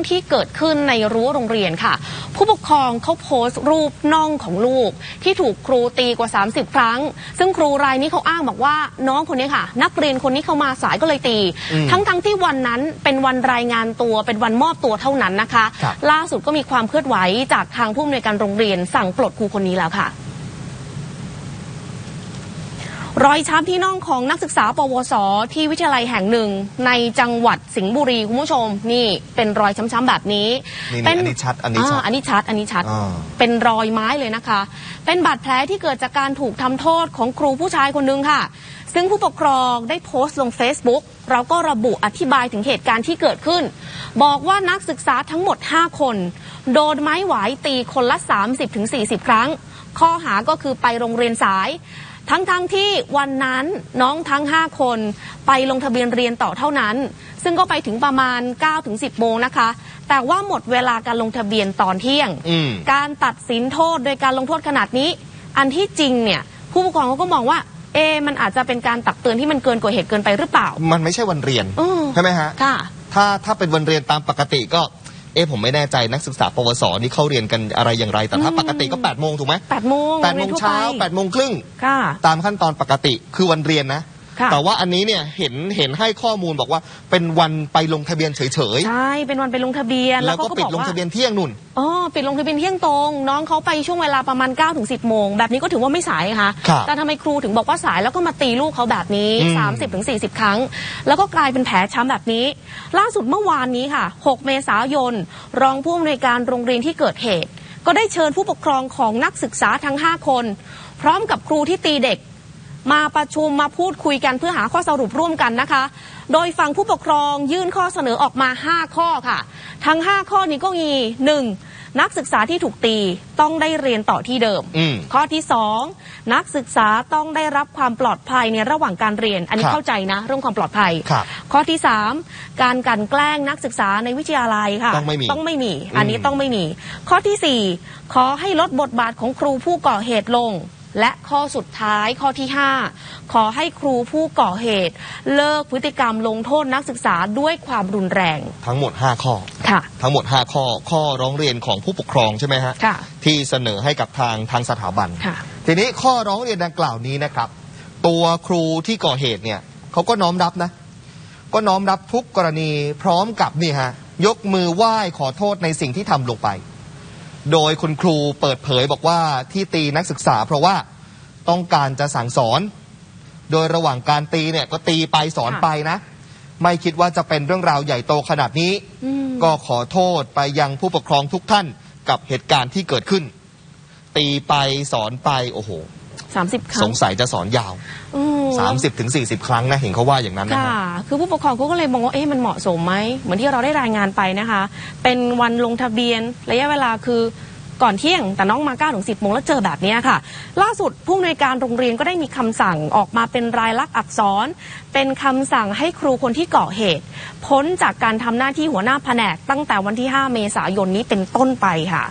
รื่องที่เกิดขึ้นในรั้วโรงเรียนค่ะ ผู้ปกครองเขาโพสต์รูปน่องของลูก ที่ถูกครูตีกว่า 30 ครั้ง ซึ่งครูรายนี้เขาอ้างบอกว่าน้องคนนี้ค่ะ นักเรียนคนนี้เขามาสายก็เลยตีอืมทั้งทั้งๆที่วันนั้นเป็นวันรายงานตัวเป็นวันมอบตัวเท่านั้นนะคะครับล่าสุดก็มีความเคลื่อนไหวจากทางผู้อำนวยการโรงเรียนสั่งปลดครูคนนี้แล้วค่ะ รอยช้ำที่น่องของนักศึกษา ปวส ที่วิทยาลัยแห่งหนึ่ง ในจังหวัดสิงห์บุรีคุณผู้ชม นี่เป็นรอยช้ำๆแบบนี้ นี่เป็อันนี้ชัด อันนี้ชัดาอันนี้ชัด อันนี้ชัด อ่า เป็นรอยไม้เลยนะคะ เป็นบาดแผลที่เกิดจากการถูกทำโทษของครูผู้ชายคนหนึงค่ะ ซึ่งผู้ปกครองได้โพสต์ลง Facebook เราก็ระบุอธิบายถึงเหตุการณ์ที่เกิดขึ้น บอกว่านักศึกษาทั้งหมด 5 คน โดนไม้หวายตีคนละ 30-40 ครั้ง ข้อหาก็คือไปโรงเรียนสาย ทั้งๆทที่วันนั้นน้องทั้ง 5 คนไปลงทะเบียนเรียนต่อเท่านั้น ซึ่งก็ไปถึงประมาณ 9-10 โมงนะคะ แต่ว่าหมดเวลาการลงทะเบียนตอนเที่ยงอืมการตัดสินโทษโดยการลงโทษขนาดนี้ อันที่จริงเนี่ยผู้ปกครองเขาก็มองว่าเอะมันอาจจะเป็นการตักเตือนที่มันเกินกว่าเหตุเกินไปหรือเปล่า มันไม่ใช่วันเรียนอืมใช่ไหมฮะ ค่ะ ถ้าถ้าเป็นวันเรียนตามปกติก็ เอ๊ะผมไม่แน่ใจนักศึกษาปวสนี่เขาเรียนกันอะไรอย่างไร แต่ถ้าอืมปกติก็8ปดโมงถูกไหม8โมงแปดโมงเช้ารียนทั่ว8ปไปดโมงครึ่งค่ะตามขั้นตอนปกติคือวันเรียนนะค่ะ แต่ว่าอันนี้เนี่ยเห็นเห็นให้ข้อมูลบอกว่าเป็นวันไปลงทะเบียนเฉยใช่เป็นวันไปลงทะเบียนๆแล้วเขาก็ปิดบอกลงว่าทะเบียนเที่ยงนุ่นอ๋อปิดลงทะเบียนเที่ยงตรง น้องเขาไปช่วงเวลาประมาณ9ก้ถึงสิโมงแบบนี้ก็ถือว่าไม่สายค่ะครับแต่ทำไมครูถึงบอกว่าสายแล้วก็มาตีลูกเขาแบบนี้อืม30-40ถึง40ครั้ง แล้วก็กลายเป็นแผลช้ำแบบนี้ ล่าสุดเมื่อวานนี้ค่ะ 6 เมษายน รองผู้อำนวยการโรงเรียนที่เกิดเหตุ ก็ได้เชิญผู้ปกครองของนักศึกษาทั้ง 5 คน พร้อมกับครูที่ตีเด็ก มาประชุมมาพูดคุยกันเพื่อหาข้อสรุปร่วมกันนะคะ โดยฝั่งผู้ปกครองยื่นข้อเสนอออกมา 5 ข้อค่ะ ทั้ง 5 ข้อนี้ก็มี 1. นักศึกษาที่ถูกตีต้องได้เรียนต่อที่เดิม อืม ข้อที่ 2 นักศึกษาต้องได้รับความปลอดภัยในระหว่างการเรียน อันนี้ครับเข้าใจนะ เรื่องความปลอดภัย ครับข้อที่ 3 การกลันแกล้งนักศึกษาในวิทยาลัยค่ะต้องไม่มีต้องไม่มี อันนี้อืม ต้องไม่มี ข้อทีสี่4 ขอให้ลดบทบาทของครูผู้ก่อเหตุลง และข้อสุดท้ายข้อที่ 5 ขอให้ครูผู้ก่อเหตุ เลิกพฤติกรรมลงโทษนักศึกษาด้วยความรุนแรง ทั้งหมด 5 ข้อ ค่ะ ทั้งหมด 5 ข้อ ข้อร้องเรียนของผู้ปกครองใช่ไหมฮะ ค่ะ ที่เสนอให้กับทางทางสถาบัน ค่ะ ทีนี้ข้อร้องเรียนดังกล่าวนี้นะครับ ตัวครูที่ก่อเหตุเนี่ยเขาก็น้อมรับนะ ก็น้อมรับทุกกรณีพร้อมกับนี่ฮะยกมือไหว้ขอโทษในสิ่งที่ทำลงไป โดยคุณครูเปิดเผยบอกว่าที่ตีนักศึกษา เพราะว่าต้องการจะสั่งสอน โดยระหว่างการตีเนี่ยก็ตีไปสอนค่ะไปนะ ไม่คิดว่าจะเป็นเรื่องราวใหญ่โตขนาดนี้อืมก็ขอโทษไปยังผู้ปกครองทุกท่านกับเหตุการณ์ที่เกิดขึ้น ตีไปสอนไปโอ้โห สามสิบครั้สงงสัยจะสอนยาว อืม30ถึง40 ครั้งนะเห็นเขาว่าอย่างนั้นนะค่ะ ฮะ คือผู้ปกครองเขาก็เลยมองว่าเอ๊ะมันเหมาะสมไหมเหมือนที่เราได้รายงานไปนะคะ เป็นวันลงทะเบียนระยะเวลาคือก่อนเที่ยง แต่น้องมา9ถึง10โมงแล้วเจอแบบเนี้ยค่ะ ล่าสุดผู้อำนวยการโรงเรียนก็ได้มีคำสั่งออกมาเป็นรายลักษณ์อักษร เป็นคำสั่งให้ครูคนที่ก่อเหตุ พ้นจากการทำหน้าที่หัวหน้าแผนกตั้งแต่วันที่ 5 เมษายนนี้เป็นต้นไปค่ะ